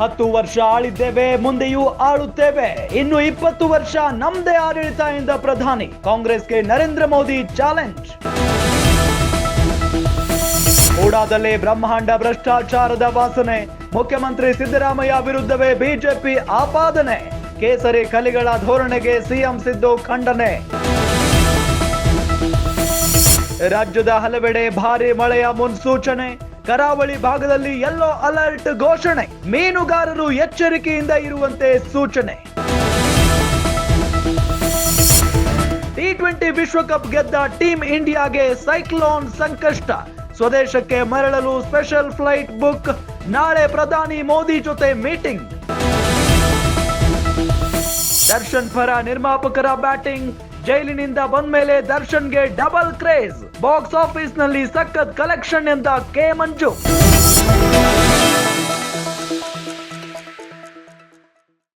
ಹತ್ತು ವರ್ಷ ಆಳಿದ್ದೇವೆ, ಮುಂದೆಯೂ ಆಳುತ್ತೇವೆ. ಇನ್ನು ಇಪ್ಪತ್ತು ವರ್ಷ ನಮ್ದೇ ಆಡಳಿತ ಎಂದ ಪ್ರಧಾನಿ. ಕಾಂಗ್ರೆಸ್ಗೆ ನರೇಂದ್ರ ಮೋದಿ ಚಾಲೆಂಜ್. ಕೂಡಾದಲ್ಲಿ ಬ್ರಹ್ಮಾಂಡ ಭ್ರಷ್ಟಾಚಾರದ ವಾಸನೆ. ಮುಖ್ಯಮಂತ್ರಿ ಸಿದ್ದರಾಮಯ್ಯ ವಿರುದ್ಧವೇ ಬಿಜೆಪಿ ಆಪಾದನೆ. ಕೇಸರಿ ಕಲಿಗಳ ಧೋರಣೆಗೆ ಸಿಎಂ ಸಿದ್ದು ಖಂಡನೆ. ರಾಜ್ಯದ ಹಲವೆಡೆ ಭಾರಿ ಮಳೆಯ ಮುನ್ಸೂಚನೆ. ಕರಾವಳಿ ಭಾಗದಲ್ಲಿ ಯೆಲ್ಲೋ ಅಲರ್ಟ್ ಘೋಷಣೆ. ಮೀನುಗಾರರು ಎಚ್ಚರಿಕೆಯಿಂದ ಇರುವಂತೆ ಸೂಚನೆ. ಟಿ ಟ್ವೆಂಟಿ ವಿಶ್ವಕಪ್ ಗೆದ್ದ ಟೀಮ್ ಇಂಡಿಯಾಗೆ ಸೈಕ್ಲೋನ್ ಸಂಕಷ್ಟ. ಸ್ವದೇಶಕ್ಕೆ ಮರಳಲು ಸ್ಪೆಷಲ್ ಫ್ಲೈಟ್ ಬುಕ್ ನಾಳೆ ಪ್ರಧಾನಿ ಮೋದಿ ಜೊತೆ ಮೀಟಿಂಗ್ ದರ್ಶನ್ ಪರ ನಿರ್ಮಾಪಕರ ಬ್ಯಾಟಿಂಗ್ ಜೈಲಿನಿಂದ ಬಂದ ಮೇಲೆ ದರ್ಶನ್ಗೆ ಡಬಲ್ ಕ್ರೇಜ್. ಬಾಕ್ಸ್ ಆಫೀಸ್ನಲ್ಲಿ ಸಖತ್ ಕಲೆಕ್ಷನ್ ಎಂದ ಕೆ ಮಂಜು.